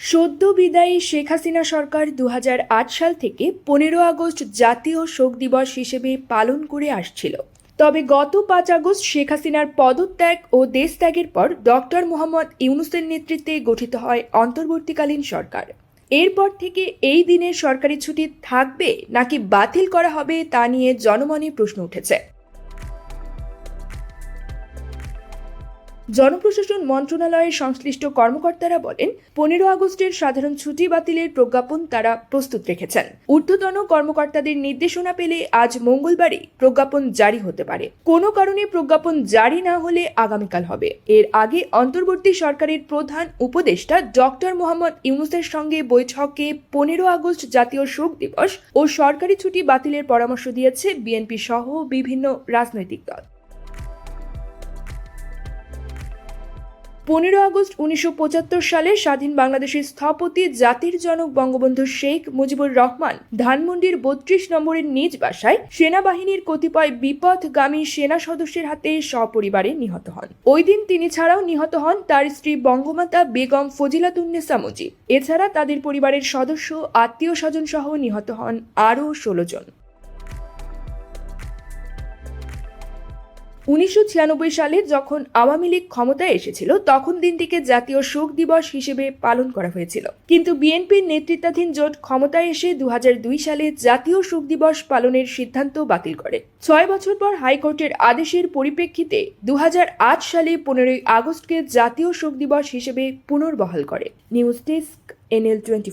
সদ্য বিদায়ী শেখ হাসিনা সরকার দু হাজার আট সাল থেকে পনেরো আগস্ট জাতীয় শোক দিবস হিসেবে পালন করে আসছিল। তবে গত পাঁচ আগস্ট শেখ হাসিনার পদত্যাগ ও দেশ ত্যাগের পর ডক্টর মোহাম্মদ ইউনুসের নেতৃত্বে গঠিত হয় অন্তর্বর্তীকালীন সরকার। এরপর থেকে এই দিনের সরকারি ছুটি থাকবে নাকি বাতিল করা হবে তা নিয়ে জনমনে প্রশ্ন উঠেছে। জনপ্রশাসন মন্ত্রণালয়ের সংশ্লিষ্ট কর্মকর্তারা বলেন, পনেরো আগস্টের সাধারণ ছুটি বাতিলের প্রজ্ঞাপন তারা প্রস্তুত রেখেছেন। ঊর্ধ্বতন কর্মকর্তাদের নির্দেশনা পেলে আজ মঙ্গলবারই প্রজ্ঞাপন জারি হতে পারে। কোনো কারণে প্রজ্ঞাপন জারি না হলে আগামীকাল হবে। এর আগে অন্তর্বর্তী সরকারের প্রধান উপদেষ্টা ডক্টর মোহাম্মদ ইউনুসের সঙ্গে বৈঠকে পনেরো আগস্ট জাতীয় শোক দিবস ও সরকারি ছুটি বাতিলের পরামর্শ দিয়েছে বিএনপি সহ বিভিন্ন রাজনৈতিক দল। পনেরো আগস্ট উনিশশো পঁচাত্তর সালে স্বাধীন বাংলাদেশের স্থপতি জাতির জনক বঙ্গবন্ধু শেখ মুজিবুর রহমান ধানমন্ডির বত্রিশ নম্বরের নিজ বাসায় সেনাবাহিনীর কতিপয় বিপথগামী সেনা সদস্যের হাতে সপরিবারে নিহত হন। ওই দিন তিনি ছাড়াও নিহত হন তার স্ত্রী বঙ্গমাতা বেগম ফজিলাতুন্নেসা মুজিব। এছাড়া তাদের পরিবারের সদস্য আত্মীয় স্বজন সহ নিহত হন আরও ষোলো জন। উনিশশো ছিয়ানব্বই সালে যখন আওয়ামী লীগ ক্ষমতায় এসেছিল, তখন দিনটিকে জাতীয় শোক দিবস হিসেবে পালন করা হয়েছিল। কিন্তু বিএনপির নেতৃত্বাধীন জোট ক্ষমতায় এসে দু হাজার দুই সালে জাতীয় শোক দিবস পালনের সিদ্ধান্ত বাতিল করে। ছয় বছর পর হাইকোর্টের আদেশের পরিপ্রেক্ষিতে দু হাজার আট সালে পনেরোই আগস্টকে জাতীয় শোক দিবস হিসেবে পুনর্বহাল করে। News desk, NL twenty